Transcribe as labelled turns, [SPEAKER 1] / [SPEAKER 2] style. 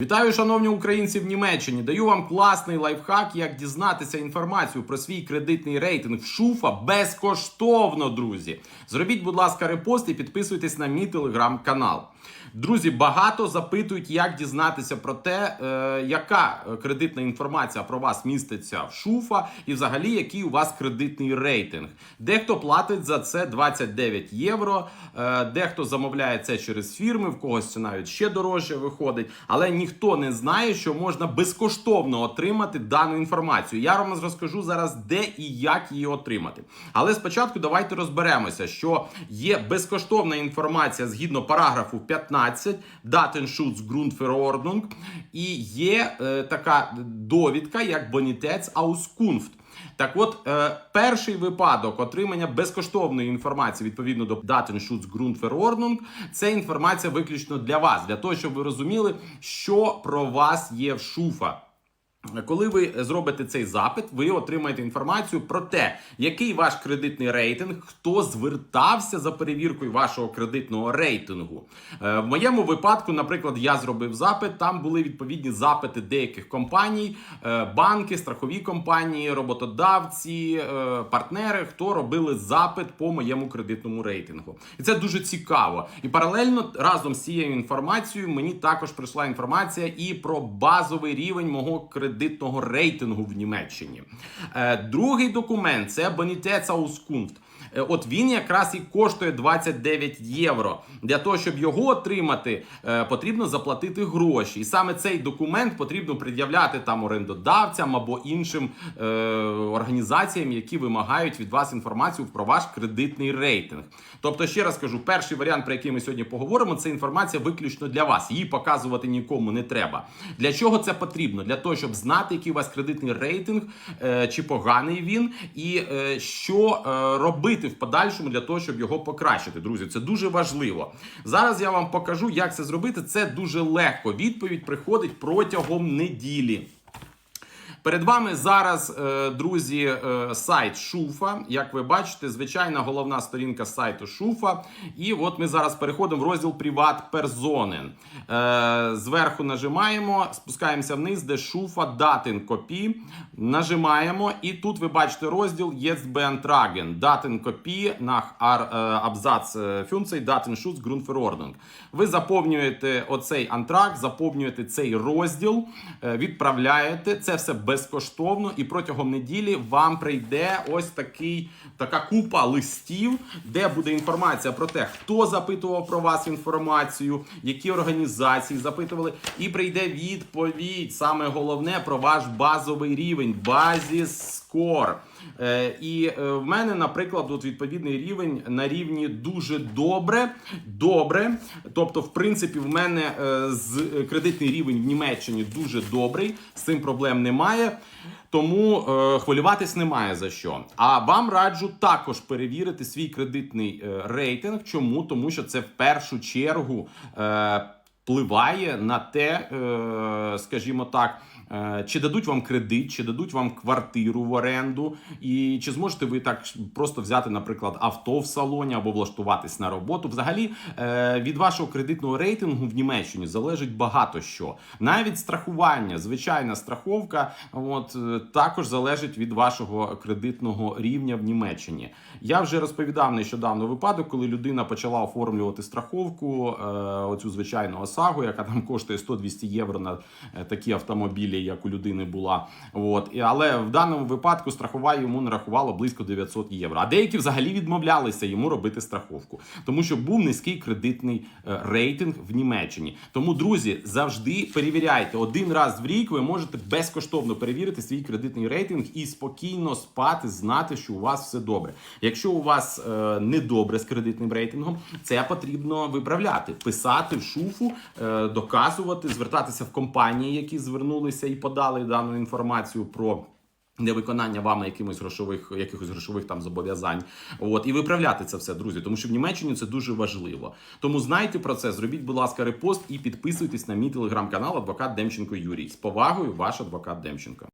[SPEAKER 1] Вітаю, шановні українці в Німеччині. Даю вам класний лайфхак, як дізнатися інформацію про свій кредитний рейтинг в Шуфа безкоштовно, друзі. Зробіть, будь ласка, репост і підписуйтесь на мій телеграм-канал. Друзі, багато запитують, як дізнатися про те, е, яка кредитна інформація про вас міститься в Шуфа, і взагалі який у вас кредитний рейтинг. Дехто платить за це 29 євро, е, дехто замовляє це через фірми, в когось це навіть ще дорожче виходить, але ніхто не знає, що можна безкоштовно отримати дану інформацію. Я вам розкажу зараз, де і як її отримати. Але спочатку давайте розберемося, що є безкоштовна інформація згідно параграфу 15 Datenschutzgrundverordnung і є е, така довідка, як Bonitätsauskunft. Так от, е, перший випадок отримання безкоштовної інформації відповідно до Datenschutzgrundverordnung, це інформація виключно для вас, для того, щоб ви розуміли, що про вас є в шуфа. Коли ви зробите цей запит, ви отримаєте інформацію про те, який ваш кредитний рейтинг, хто звертався за перевіркою вашого кредитного рейтингу. Е, В моєму випадку, наприклад, я зробив запит. Там були відповідні запити деяких компаній, е, банки, страхові компанії, роботодавці, е, партнери, хто робили запит по моєму кредитному рейтингу. І це дуже цікаво. І паралельно разом з цією інформацією мені також прийшла інформація і про базовий рівень мого кредитного рейтингу в Німеччині. Е, Другий документ це Bonitätsauskunft. Е, От він якраз і коштує 29 євро. Для того, щоб його отримати, е, потрібно заплатити гроші. І саме цей документ потрібно пред'являти там орендодавцям або іншим е, організаціям, які вимагають від вас інформацію про ваш кредитний рейтинг. Тобто, ще раз кажу, перший варіант, про який ми сьогодні поговоримо, це інформація виключно для вас. Її показувати нікому не треба. Для чого це потрібно? Для того, щоб знати, який у вас кредитний рейтинг, е, чи поганий він, і е, що е, робити в подальшому для того, щоб його покращити. Друзі, це дуже важливо. Зараз я вам покажу, як це зробити. Це дуже легко. Відповідь приходить протягом неділі. Перед вами зараз, е, друзі, е, сайт Шуфа. Як ви бачите, звичайна головна сторінка сайту Шуфа. І от ми зараз переходимо в розділ Приват Перзонен. Е, Зверху нажимаємо, спускаємося вниз, де Шуфа Датин Копі. Нажимаємо, і тут ви бачите розділ beantragen. Датин Копі Absatz е, Функцій Datenschutz Grundverordnung. Ви заповнюєте оцей антракт, заповнюєте цей розділ, відправляєте. Це все безкоштовно, і протягом неділі вам прийде ось такий така купа листів, де буде інформація про те, хто запитував про вас інформацію, які організації запитували, і прийде відповідь. Саме головне про ваш базовий рівень, базіс скор. Е, і е, в мене, наприклад, от відповідний рівень на рівні дуже добре. Добре. Тобто, в принципі, в мене е, з кредитний рівень в Німеччині дуже добрий, з цим проблем немає. Тому е, хвилюватись немає за що. А вам раджу також перевірити свій кредитний е, рейтинг. Чому? Тому що це в першу чергу е, впливає на те, е, скажімо так. Е, Чи дадуть вам кредит, чи дадуть вам квартиру в оренду, і чи зможете ви так просто взяти, наприклад, авто в салоні або влаштуватись на роботу? Взагалі е, від вашого кредитного рейтингу в Німеччині залежить багато що. Навіть страхування, звичайна страховка, от е, також залежить від вашого кредитного рівня в Німеччині. Я вже розповідав нещодавно випадок, коли людина почала оформлювати страховку, оцю звичайну ОСАГу, яка там коштує 100-200 євро на такі автомобілі, як у людини була. От. Але в даному випадку страхова йому нарахувала близько 900 євро. А деякі взагалі відмовлялися йому робити страховку, тому що був низький кредитний е, рейтинг в Німеччині. Тому, друзі, завжди перевіряйте один раз в рік. Ви можете безкоштовно перевірити свій кредитний рейтинг і спокійно спати, знати, що у вас все добре. Якщо у вас е, не добре з кредитним рейтингом, це потрібно виправляти, писати в шуфу, е, доказувати, звертатися в компанії, які звернулися і подали дану інформацію про. Невиконання вами якимось грошових якихось грошових там зобов'язань, от і виправляти це все, друзі, тому що в Німеччині це дуже важливо. Тому знайте про це, зробіть, будь ласка, репост і підписуйтесь на мій телеграм-канал Адвокат Демченко Юрій. З повагою, ваш адвокат Демченко.